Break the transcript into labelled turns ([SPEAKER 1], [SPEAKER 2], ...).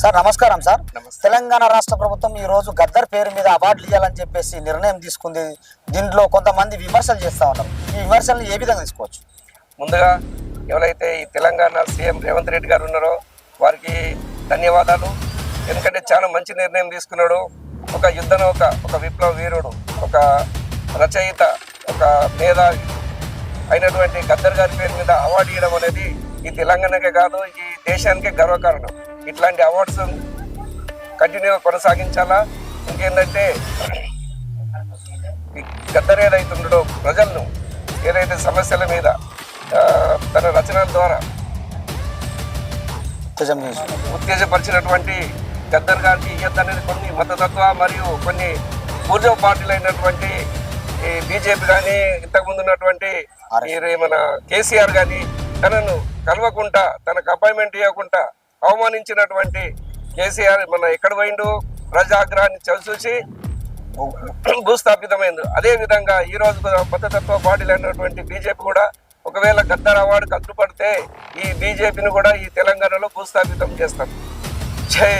[SPEAKER 1] Sir నమస్కారం sir. Telangana రాష్ట్ర ప్రభుత్వం ఈ రోజు గద్దర్ పేరు మీద అవార్డులు ఇవ్వాలని చెప్పేసి నిర్ణయం తీసుకుంది. దీంట్లో కొంతమంది విమర్శలు చేస్తా ఉన్నారు. ఈ విమర్శలను ఏ విధంగా తీసుకోవచ్చు?
[SPEAKER 2] ముందుగా ఎవరైతే ఈ తెలంగాణ సీఎం రేవంత్ రెడ్డి గారు ఉన్నారో వారికి ధన్యవాదాలు. ఎందుకంటే చాలా మంచి నిర్ణయం తీసుకున్నాడు. ఒక యుద్ధ నౌక ఒక విప్లవ వీరుడు ఒక రచయిత ఒక మేధావి అయినటువంటి గద్దర్ గారి పేరు మీద అవార్డు ఇవ్వడం అనేది ఈ తెలంగాణకే కాదు ఈ దేశానికే గర్వకారణం. ఇట్లాంటి అవార్డ్స్ కంటిన్యూగా కొనసాగించాలా? ఇంకేంటంటే గద్దర్ ఏదైతే ఉండడో ప్రజలను ఏదైతే సమస్యల మీద తన రచనల ద్వారా ఉత్తేజపరిచినటువంటి గద్దర్ గారికి ఇయ్యద్దు అనేది కొన్ని మతతత్వ మరియు కొన్ని పార్టీలు అయినటువంటి ఈ బీజేపీ కానీ ఇంతకుముందు ఉన్నటువంటి మన కేసీఆర్ కానీ తనను కలవకుండా తనకు అపాయింట్మెంట్ ఇవ్వకుండా అవమానించినటువంటి కేసీఆర్ మన ఎక్కడ పోయిండు? ప్రజాగ్రహాన్ని చవిచూసి భూస్థాపితమైంది అదే విధంగా ఈ మతతత్వ పార్టీలు అయినటువంటి బీజేపీ కూడా ఒకవేళ గద్దర్ అవార్డు కట్టుపడితే ఈ బీజేపీని కూడా ఈ తెలంగాణలో భూస్థాపితం చేస్తాం. జై